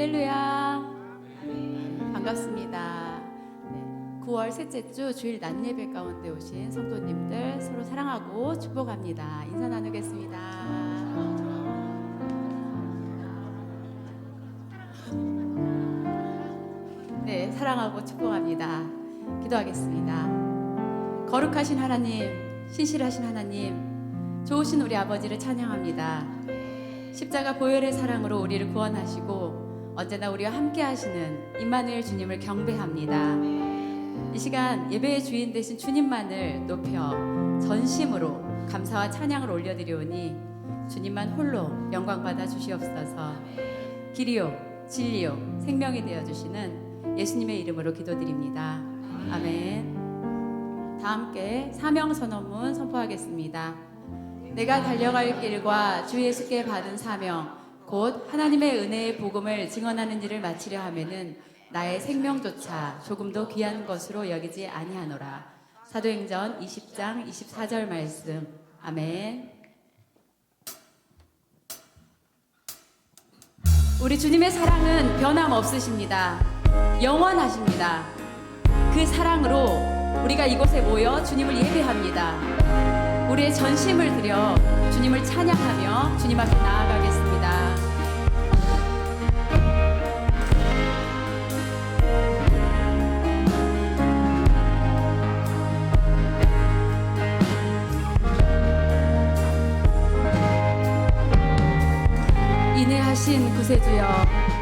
할렐루야. 반갑습니다. 네, 9월 셋째 주 주일 낮 예배 가운데 오신 성도님들 서로 사랑하고 축복합니다. 인사 나누겠습니다. 네, 사랑하고 축복합니다. 기도하겠습니다. 거룩하신 하나님, 신실하신 하나님, 좋으신 우리 아버지를 찬양합니다. 십자가 보혈의 사랑으로 우리를 구원하시고 언제나 우리와 함께 하시는 임마누엘 주님을 경배합니다. 이 시간 예배의 주인 되신 주님만을 높여 전심으로 감사와 찬양을 올려드리오니 주님만 홀로 영광 받아 주시옵소서. 길이요 진리요 생명이 되어 주시는 예수님의 이름으로 기도드립니다. 아멘. 다 함께 사명 선언문 선포하겠습니다. 내가 달려갈 길과 주 예수께 받은 사명, 곧 하나님의 은혜의 복음을 증언하는 일을 마치려 하면은 나의 생명조차 조금도 귀한 것으로 여기지 아니하노라. 사도행전 20장 24절 말씀. 아멘. 우리 주님의 사랑은 변함없으십니다. 영원하십니다. 그 사랑으로 우리가 이곳에 모여 주님을 예배합니다. 우리의 전심을 들여 주님을 찬양하며 주님 앞에 나아가 하신 구세주여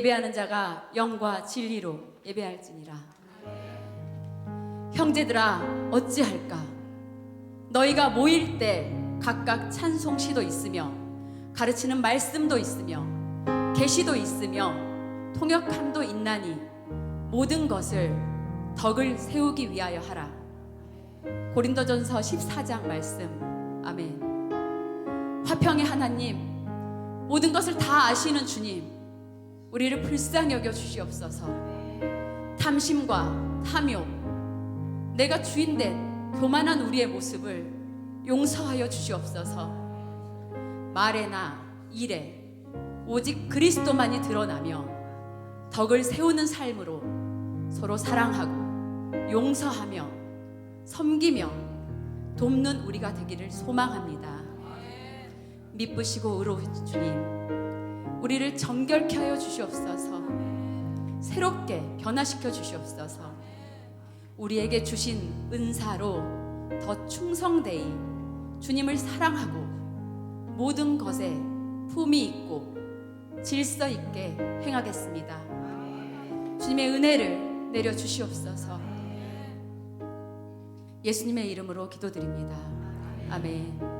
예배하는 자가 영과 진리로 예배할지니라. 형제들아 어찌할까? 너희가 모일 때 각각 찬송 시도 있으며 가르치는 말씀도 있으며 계시도 있으며 통역함도 있나니 모든 것을 덕을 세우기 위하여 하라. 고린도전서 14장 말씀. 아멘. 화평의 하나님, 모든 것을 다 아시는 주님, 우리를 불쌍히 여겨 주시옵소서. 탐심과 탐욕, 내가 주인된 교만한 우리의 모습을 용서하여 주시옵소서. 말에나 일에 오직 그리스도만이 드러나며 덕을 세우는 삶으로 서로 사랑하고 용서하며 섬기며 돕는 우리가 되기를 소망합니다. 미쁘시고 의로우신 주님, 우리를 정결케 하여 주시옵소서. 새롭게 변화시켜 주시옵소서. 우리에게 주신 은사로 더 충성되이 주님을 사랑하고 모든 것에 품이 있고 질서 있게 행하겠습니다. 주님의 은혜를 내려 주시옵소서. 예수님의 이름으로 기도드립니다. 아멘.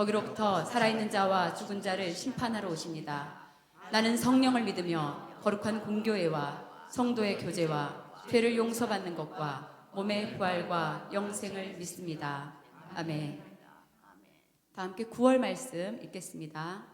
거기로부터 살아있는 자와 죽은 자를 심판하러 오십니다. 나는 성령을 믿으며 거룩한 공교회와 성도의 교제와 죄를 용서받는 것과 몸의 부활과 영생을 믿습니다. 아멘. 다 함께 9월 말씀 읽겠습니다.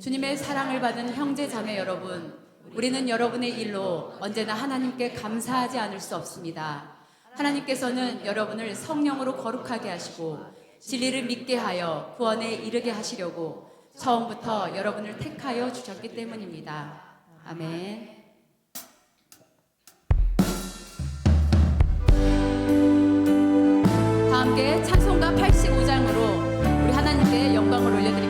주님의 사랑을 받은 형제 자매 여러분, 우리는 여러분의 일로 언제나 하나님께 감사하지 않을 수 없습니다. 하나님께서는 여러분을 성령으로 거룩하게 하시고 진리를 믿게 하여 구원에 이르게 하시려고 처음부터 여러분을 택하여 주셨기 때문입니다. 아멘. 다함께 찬송가 85장으로 우리 하나님께 영광을 올려드립니다.